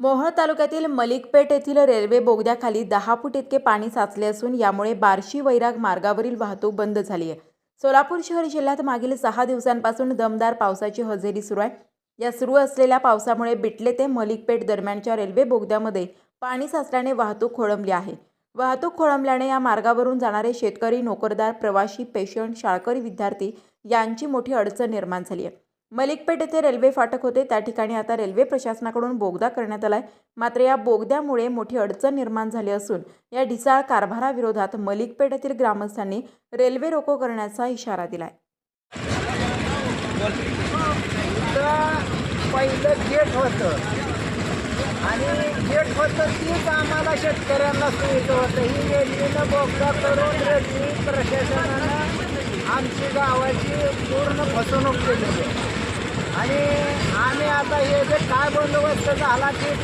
मोहोळ तालुक्यातील मलिकपेठ येथील रेल्वे बोगद्याखाली दहा फूट इतके पाणी साचले असून यामुळे बार्शी वैराग मार्गावरील वाहतूक बंद झाली आहे. सोलापूर शहर जिल्ह्यात मागील सहा दिवसांपासून दमदार पावसाची हजेरी सुरू आहे. या सुरू असलेल्या पावसामुळे बिटले ते मलिकपेठ दरम्यानच्या रेल्वे बोगद्यामध्ये पाणी साचल्याने वाहतूक खोळंबली आहे. वाहतूक खोळंबल्याने या मार्गावरून जाणारे शेतकरी नोकरदार प्रवासी पेशंट शाळकरी विद्यार्थी यांची मोठी अडचण निर्माण झाली आहे. मलिकपेठ येथे रेल्वे फाटक होते. त्या ठिकाणी आता रेल्वे प्रशासनाकडून बोगदा करण्यात आला आहे मात्र या बोगद्यामुळे मोठी अडचण निर्माण झाली असून या ढिसाळ कारभाराविरोधात मलिकपेठ येथील ग्रामस्थांनी रेल्वे रोको करण्याचा इशारा दिला इथं पहिलं गेट होतं. आणि गेट होतं तीच आम्हाला शेतकऱ्यांना सुविधा होतं. ही रेल्वेनं बोगदा करून रेल्वे प्रशासनानं आमची गावाची पूर्ण फसवणूक केली आहे. आणि आम्ही आता हे जे काय बंदोबस्त झाला ते